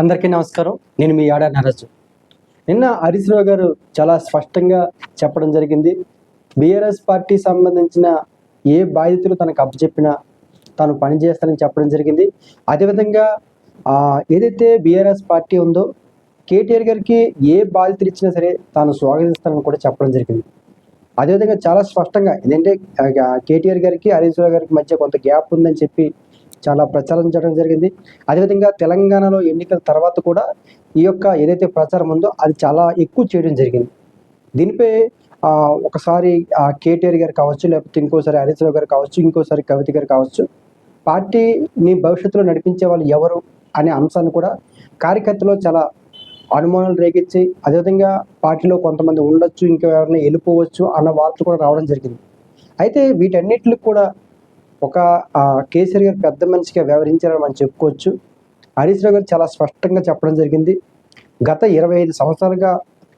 అందరికీ నమస్కారం. నేను మీ ఆడ నరజు నిన్న హరీష్ రావు గారు చాలా స్పష్టంగా చెప్పడం జరిగింది. బీఆర్ఎస్ పార్టీ సంబంధించిన ఏ బాధితులు తనకు అప్పచెప్పినా తాను పనిచేస్తానని చెప్పడం జరిగింది. అదేవిధంగా ఏదైతే బీఆర్ఎస్ పార్టీ ఉందో కేటీఆర్ గారికి ఏ బాధితులు ఇచ్చినా సరే తాను స్వాగతిస్తానని కూడా చెప్పడం జరిగింది. అదేవిధంగా చాలా స్పష్టంగా ఏంటంటే కేటీఆర్ గారికి హరీష్ రావు గారికి మధ్య కొంత గ్యాప్ ఉందని చెప్పి చాలా ప్రచారం చేయడం జరిగింది. అదేవిధంగా తెలంగాణలో ఎన్నికల తర్వాత కూడా ఈ యొక్క ఏదైతే ప్రచారం ఉందో అది చాలా ఎక్కువ చేయడం జరిగింది. దీనిపై ఒకసారి ఆ, కేటీఆర్ గారు కావచ్చు లేకపోతే ఇంకోసారి హరీష్ రావు గారు కావచ్చు ఇంకోసారి కవిత గారు కావచ్చు పార్టీని భవిష్యత్తులో నడిపించే వాళ్ళు ఎవరు అనే అంశాన్ని కూడా కార్యకర్తలో చాలా అనుమానాలు రేగించి అదేవిధంగా పార్టీలో కొంతమంది ఉండొచ్చు ఇంకా వెళ్ళిపోవచ్చు అన్న వార్తలు కూడా రావడం జరిగింది. అయితే వీటన్నిటికి కూడా ఒక కేసీఆర్ గారు పెద్ద మనిషిగా వ్యవహరించారని మనం చెప్పుకోవచ్చు. హరీష్ రావు గారు చాలా స్పష్టంగా చెప్పడం జరిగింది. గత ఇరవై ఐదు సంవత్సరాలుగా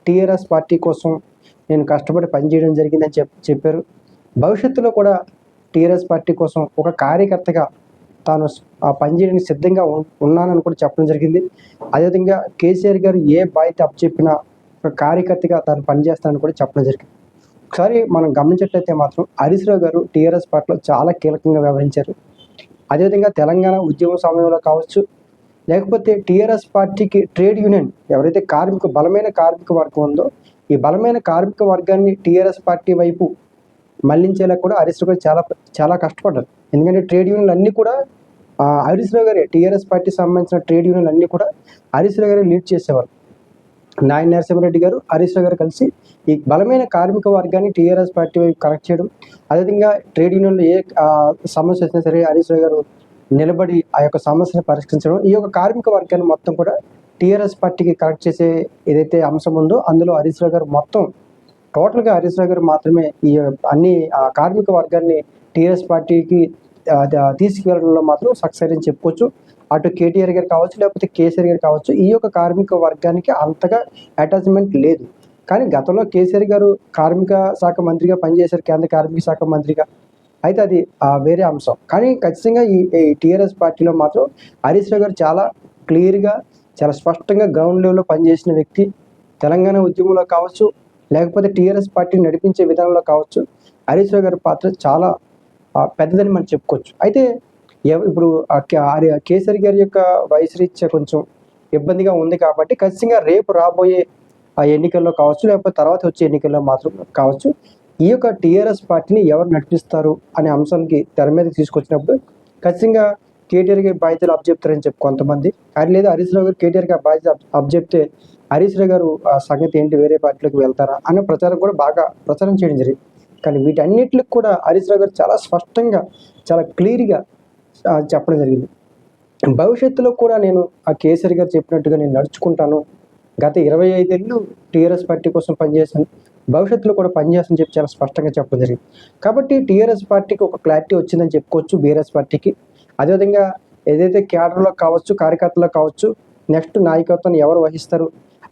టీఆర్ఎస్ పార్టీ కోసం నేను కష్టపడి పనిచేయడం జరిగిందని చెప్ చెప్పారు. భవిష్యత్తులో కూడా టీఆర్ఎస్ పార్టీ కోసం ఒక కార్యకర్తగా తాను పనిచేయడానికి సిద్ధంగా ఉన్నానని కూడా చెప్పడం జరిగింది. అదేవిధంగా కేసీఆర్ గారు ఏ బాధ్యత అప్పచెప్పినా ఒక కార్యకర్తగా తాను పనిచేస్తానని కూడా చెప్పడం జరిగింది. ఒకసారి మనం గమనించినట్లయితే మాత్రం హరీశ్రావు గారు టీఆర్ఎస్ పార్టీలో చాలా కీలకంగా వ్యవహరించారు. అదేవిధంగా తెలంగాణ ఉద్యమ సమయంలో కావచ్చు లేకపోతే టీఆర్ఎస్ పార్టీకి ట్రేడ్ యూనియన్ ఎవరైతే కార్మిక బలమైన కార్మిక వర్గం ఉందో ఈ బలమైన కార్మిక వర్గాన్ని టీఆర్ఎస్ పార్టీ వైపు మళ్ళించేలా కూడా హరీశ్రావు గారు చాలా చాలా కష్టపడ్డారు. ఎందుకంటే ట్రేడ్ యూనియన్లు అన్నీ కూడా హరీశ్రావు రావు గారే టీఆర్ఎస్ పార్టీ సంబంధించిన ట్రేడ్ యూనియన్లు అన్నీ కూడా హరీశ్రావు గారే లీడ్ చేసేవారు. నాయన నరసింహారెడ్డి గారు హరీష్ గారు కలిసి ఈ బలమైన కార్మిక వర్గాన్ని టీఆర్ఎస్ పార్టీ వైపు కనెక్ట్ చేయడం అదేవిధంగా ట్రేడ్ యూనియన్లో ఏ సమస్య వచ్చినా సరే హరీష్ గారు నిలబడి ఆ యొక్క సమస్యను పరిష్కరించడం ఈ యొక్క కార్మిక వర్గాన్ని మొత్తం కూడా టీఆర్ఎస్ పార్టీకి కనెక్ట్ చేసే ఏదైతే అంశం ఉందో అందులో హరీష్ గారు మొత్తం టోటల్గా హరీష్ గారు మాత్రమే ఈ అన్ని ఆ, కార్మిక వర్గాన్ని టీఆర్ఎస్ పార్టీకి తీసుకువెళ్ళడంలో మాత్రం సక్సెస్ అని చెప్పుకోవచ్చు. అటు కేటీఆర్ గారు కావచ్చు లేకపోతే కేసీఆర్ గారు కావచ్చు ఈ యొక్క కార్మిక వర్గానికి అంతగా అటాచ్మెంట్ లేదు. కానీ గతంలో కేసీఆర్ గారు కార్మిక శాఖ మంత్రిగా పనిచేశారు కేంద్ర కార్మిక శాఖ మంత్రిగా. అయితే అది ఆ, వేరే అంశం. కానీ ఖచ్చితంగా ఈ టీఆర్ఎస్ పార్టీలో మాత్రం హరీష్ రావు గారు చాలా క్లియర్గా చాలా స్పష్టంగా గ్రౌండ్ లెవెల్లో పనిచేసిన వ్యక్తి. తెలంగాణ ఉద్యమంలో కావచ్చు లేకపోతే టీఆర్ఎస్ పార్టీని నడిపించే విధానంలో కావచ్చు హరీష్ రావు గారి పాత్ర చాలా పెద్దదని మనం చెప్పుకోవచ్చు. అయితే ఇప్పుడు ఆర్య కేసరి గారి యొక్క వయసు రీత్యా కొంచెం ఇబ్బందిగా ఉంది కాబట్టి ఖచ్చితంగా రేపు రాబోయే ఆ ఎన్నికల్లో కావచ్చు లేకపోతే తర్వాత వచ్చే ఎన్నికల్లో మాత్రం కావచ్చు ఈ యొక్క టీఆర్ఎస్ పార్టీని ఎవరు నడిపిస్తారు అనే అంశానికి తెర మీద తీసుకొచ్చినప్పుడు ఖచ్చితంగా కేటీఆర్ గారి బాధ్యతలు అప్పచెప్తారని చెప్పి కొంతమంది. అది లేదా హరీష్ రావు గారు కేటీఆర్ గారి బాధ్యత అప్పచెప్తే హరీష్ రావు గారు ఆ సంగతి ఏంటి వేరే పార్టీలోకి వెళ్తారా అనే ప్రచారం కూడా బాగా ప్రచారం చేయడం జరిగింది. కానీ వీటన్నిటికి కూడా హరీష్ రావు గారు చాలా స్పష్టంగా చాలా క్లియర్గా చెప్పడం జరిగింది. భవిష్యత్తులో కూడా నేను ఆ కేసరి గారు చెప్పినట్టుగా నేను నడుచుకుంటాను. గత ఇరవై ఐదేళ్ళు టీఆర్ఎస్ పార్టీ కోసం పనిచేశాను. భవిష్యత్తులో కూడా పనిచేస్తానని చెప్పి చాలా స్పష్టంగా చెప్పడం జరిగింది. కాబట్టి టీఆర్ఎస్ పార్టీకి ఒక క్లారిటీ వచ్చిందని చెప్పుకోవచ్చు బీఆర్ఎస్ పార్టీకి. అదేవిధంగా ఏదైతే క్యాడర్లో కావచ్చు కార్యకర్తలో కావచ్చు నెక్స్ట్ నాయకత్వాన్ని ఎవరు వహిస్తారు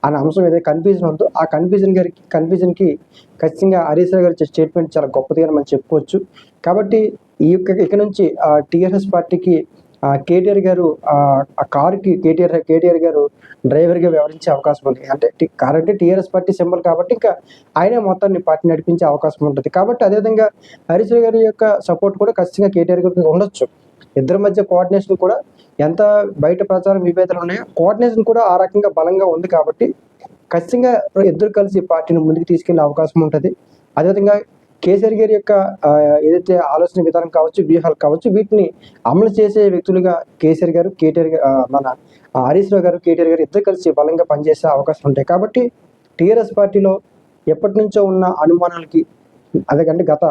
అనే అంశం ఏదైతే కన్ఫ్యూజన్ ఉందో ఆ కన్ఫ్యూజన్ గారికి కన్ఫ్యూజన్కి ఖచ్చితంగా హరీష్ గారి స్టేట్మెంట్ చాలా గొప్పదిగా మనం చెప్పుకోవచ్చు. కాబట్టి ఈ యొక్క ఇక్కడ నుంచి టీఆర్ఎస్ పార్టీకి కేటీఆర్ గారు ఆ కారుకి కేటీఆర్ కేటీఆర్ గారు డ్రైవర్గా వ్యవహరించే అవకాశం ఉంది. అంటే కారు కార్ అంటే టీఆర్ఎస్ పార్టీ సింబల్ కాబట్టి ఇంకా ఆయనే మొత్తాన్ని పార్టీ నడిపించే అవకాశం ఉంటుంది. కాబట్టి అదేవిధంగా హరీష్ గారి యొక్క సపోర్ట్ కూడా ఖచ్చితంగా కేటీఆర్ గారికి ఉండొచ్చు. ఇద్దరి మధ్య కోఆర్డినేషన్ కూడా ఎంత బయట ప్రచారం విభేదాలు ఉన్నాయో కోఆర్డినేషన్ కూడా ఆ రకంగా బలంగా ఉంది కాబట్టి ఖచ్చితంగా ఇద్దరు కలిసి పార్టీని ముందుకు తీసుకెళ్ళే అవకాశం ఉంటుంది. అదేవిధంగా కేసీఆర్ గారి యొక్క ఏదైతే ఆలోచన విధానం కావచ్చు వ్యూహాలు కావచ్చు వీటిని అమలు చేసే వ్యక్తులుగా కేసీఆర్ గారు కేటీఆర్ మన హరీష్ రావు గారు కేటీఆర్ గారు ఇద్దరు కలిసి బలంగా పనిచేసే అవకాశం ఉంటాయి. కాబట్టి టీఆర్ఎస్ పార్టీలో ఎప్పటి నుంచో ఉన్న అనుమానాలకి అదేకంటే గత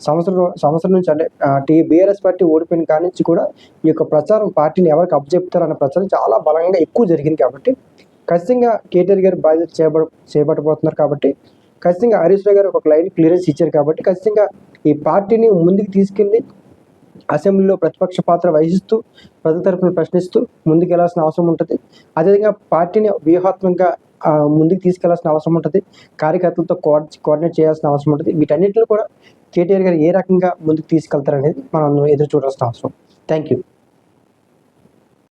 సంవత్సరం సంవత్సరం నుంచి అంటే టీ బీఆర్ఎస్ పార్టీ ఓడిపోయిన కాడి నుంచి కూడా ఈ యొక్క ప్రచారం పార్టీని ఎవరికి అప్పచెప్తారు ప్రచారం చాలా బలంగా ఎక్కువ జరిగింది కాబట్టి ఖచ్చితంగా కేటీఆర్ గారు బాధ్యత చేపడ చేపట్టబోతున్నారు కాబట్టి ఖచ్చితంగా హరీష్ రావు గారు ఒక లైన్ క్లియరెన్స్ ఇచ్చారు కాబట్టి ఖచ్చితంగా ఈ పార్టీని ముందుకు తీసుకెళ్ళి అసెంబ్లీలో ప్రతిపక్ష పాత్ర వహిస్తూ ప్రజల తరపున ప్రశ్నిస్తూ ముందుకు వెళ్ళాల్సిన అవసరం ఉంటుంది. అదేవిధంగా పార్టీని వ్యూహాత్మకంగా ముందుకు తీసుకెళ్ళాల్సిన అవసరం ఉంటుంది. కార్యకర్తలతో కోఆర్డి కోఆర్డినేట్ చేయాల్సిన అవసరం ఉంటుంది. వీటన్నిటిని కూడా కేటీఆర్ గారు ఏ రకంగా ముందుకు తీసుకెళ్తారనేది మనం ఎదురు చూడాల్సిన అవసరం. Thank you